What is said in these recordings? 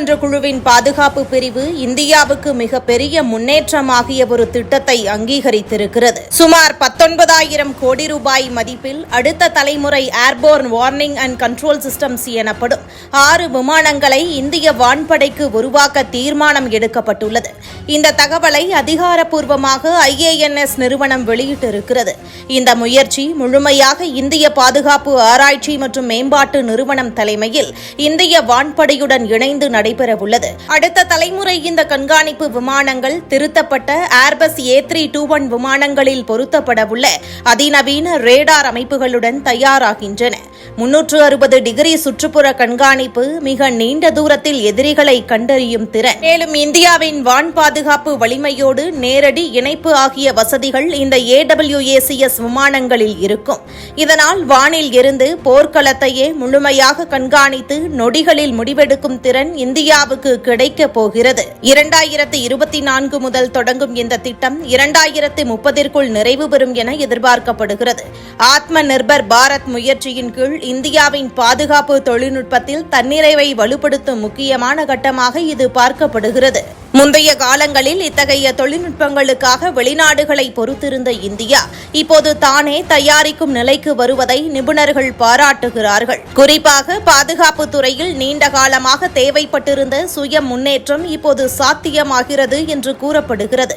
நாடாளுமன்ற குழுவின் பாதுகாப்பு பிரிவு இந்தியாவுக்கு மிக பெரிய முன்னேற்றமாகிய ஒரு திட்டத்தை அங்கீகரித்திருக்கிறது. சுமார் பத்தொன்பதாயிரம் கோடி ரூபாய் மதிப்பில் அடுத்த தலைமுறை airborne warning and control systems எனப்படும் ஆறு விமானங்களை இந்திய வான்படைக்கு உருவாக்க தீர்மானம் எடுக்கப்பட்டுள்ளது. இந்த தகவலை அதிகாரப்பூர்வமாக ஐஏஎன்எஸ் நிறுவனம் வெளியிட்டிருக்கிறது. இந்த முயற்சி முழுமையாக இந்திய பாதுகாப்பு ஆராய்ச்சி மற்றும் மேம்பாட்டு நிறுவனம் தலைமையில் இந்திய வான்படையுடன் இணைந்து நடைபெறவுள்ளது. அடுத்த தலைமுறை இந்த கண்காணிப்பு விமானங்கள் திருத்தப்பட்ட Airbus A three two one விமானங்களில் பொருத்தப்படவுள்ள அதிநவீன ரேடார் அமைப்புகளுடன் தயாராகின்றன. முன்னூற்று அறுபது டிகிரி சுற்றுப்புற கண்காணிப்பு மிக நீண்ட தூரத்தில் எதிரிகளை கண்டறியும் திறன். மேலும் இந்தியாவின் வான் பாதுகாப்பு வலிமையோடு நேரடி இணைப்பு ஆகிய வசதிகள் இந்த ஏடபிள்யூஏசிஎஸ் விமானங்களில் இருக்கும். இதனால் வானில் இருந்து போர்க்களத்தையே முழுமையாக கண்காணித்து நொடிகளில் முடிவெடுக்கும் திறன் இந்தியாவுக்கு கிடைக்கப் போகிறது. இரண்டாயிரத்து இருபத்தி நான்கு முதல் தொடங்கும் இந்த திட்டம் இரண்டாயிரத்து முப்பதிற்குள் நிறைவு பெறும் என எதிர்பார்க்கப்படுகிறது. ஆத்ம நிர்பர் பாரத் முயற்சியின் கீழ் இந்தியாவின் பாதுகாப்பு தொழில்நுட்பத்தில் தன்னிறைவை வலுப்படுத்தும் முக்கியமான கட்டமாக இது பார்க்கப்படுகிறது. முந்தைய காலங்களில் இத்தகைய தொழில்நுட்பங்களுக்காக வெளிநாடுகளை பொறுத்திருந்த இந்தியா இப்போது தானே தயாரிக்கும் நிலைக்கு வருவதை நிபுணர்கள் பாராட்டுகிறார்கள். குறிப்பாக பாதுகாப்பு துறையில் நீண்ட காலமாக தேவைப்பட்டிருந்த சுய முன்னேற்றம் இப்போது சாத்தியமாகிறது என்று கூறப்படுகிறது.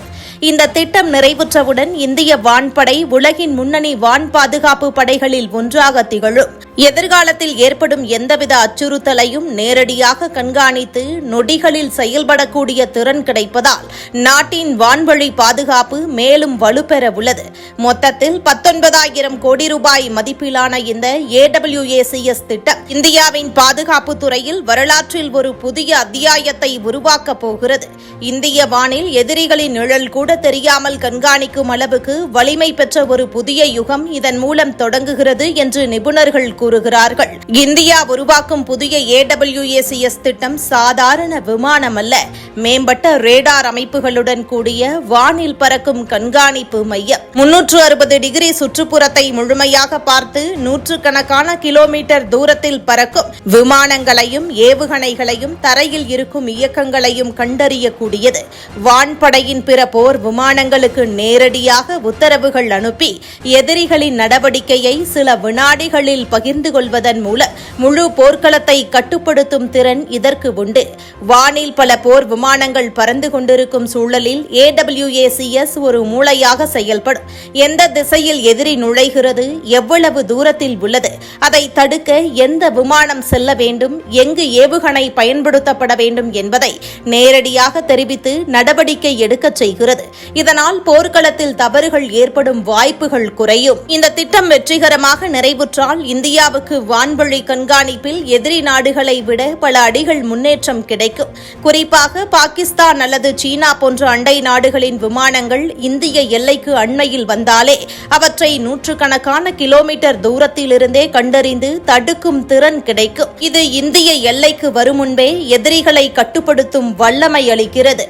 இந்த திட்டம் நிறைவுற்றவுடன் இந்திய வான்படை உலகின் முன்னணி வான் பாதுகாப்பு படைகளில் ஒன்றாக திகழும். எதிர்காலத்தில் ஏற்படும் எந்தவித அச்சுறுத்தலையும் நேரடியாக கண்காணித்து நொடிகளில் செயல்படக்கூடிய திறன் கிடைப்பதால் நாட்டின் வான்வழி பாதுகாப்பு மேலும் வலுப்பெற உள்ளது. மொத்தத்தில் பத்தொன்பதாயிரம் கோடி ரூபாய் மதிப்பிலான இந்த ஏடபிள்யூஏசிஎஸ் திட்டம் இந்தியாவின் பாதுகாப்பு துறையில் வரலாற்றில் ஒரு புதிய அத்தியாயத்தை உருவாக்கப் போகிறது. இந்திய வானில் எதிரிகளின் நிழல் கூட தெரியாமல் கண்காணிக்கும் அளவுக்கு வலிமை பெற்ற ஒரு புதிய யுகம் இதன் மூலம் தொடங்குகிறது என்று நிபுணர்கள் கூறுகிறார்கள். இந்தியா உருவாக்கும் புதிய ஏடபிள்யூஏசிஎஸ் திட்டம் சாதாரண விமானம் அல்ல மேம்பட்ட ரேடார் அமைப்புகளுடன் கூடிய வானில் பறக்கும் கண்காணிப்பு மையம். முன்னூற்று அறுபது டிகிரி சுற்றுப்புறத்தை முழுமையாக பார்த்து நூற்றுக்கணக்கான கிலோமீட்டர் தூரத்தில் பறக்கும். விமானங்களையும் ஏவுகணைகளையும் தரையில் இருக்கும் இயக்கங்களையும் கண்டறியக்கூடியது. வான்படையின் பிற போர் விமானங்களுக்கு நேரடியாக உத்தரவுகள் அனுப்பி எதிரிகளின் நடவடிக்கையை சில வினாடிகளில் பகிர்ந்து கொள்வதன் மூலம் முழு போர்க்களத்தை கட்டுப்படுத்தும் திறன் இதற்கு உண்டு. வானில் பல போர் விமானங்கள் பறந்து கொண்டிருக்கும் சூழலில் ஏடபிள்யூஏசிஎஸ் ஒரு மூளையாக செயல்படும். எந்த திசையில் எதிரி நுழைகிறது எவ்வளவு தூரத்தில் உள்ளது அதை தடுக்க எந்த விமானம் செல்ல வேண்டும் எங்கு ஏவுகணை பயன்படுத்தப்பட வேண்டும் என்பதை நேரடியாக தெரிவித்து நடவடிக்கை எடுக்கச் செய்கிறது. இதனால் போர்க்களத்தில் தவறுகள் ஏற்படும் வாய்ப்புகள் குறையும். இந்த திட்டம் வெற்றிகரமாக நிறைவுற்றால் இந்தியா இந்தியாவுக்கு வான்வழி கண்காணிப்பில் எதிரி நாடுகளை விட பல அடிகள் முன்னேற்றம் கிடைக்கும். குறிப்பாக பாகிஸ்தான் அல்லது சீனா போன்ற அண்டை நாடுகளின் விமானங்கள் இந்திய எல்லைக்கு அண்மையில் வந்தாலே அவற்றை நூற்றுக்கணக்கான கிலோமீட்டர் தூரத்திலிருந்தே கண்டறிந்து தடுக்கும் திறன் கிடைக்கும். இது இந்திய எல்லைக்கு வரும் முன்பே எதிரிகளை கட்டுப்படுத்தும் வல்லமை அளிக்கிறது.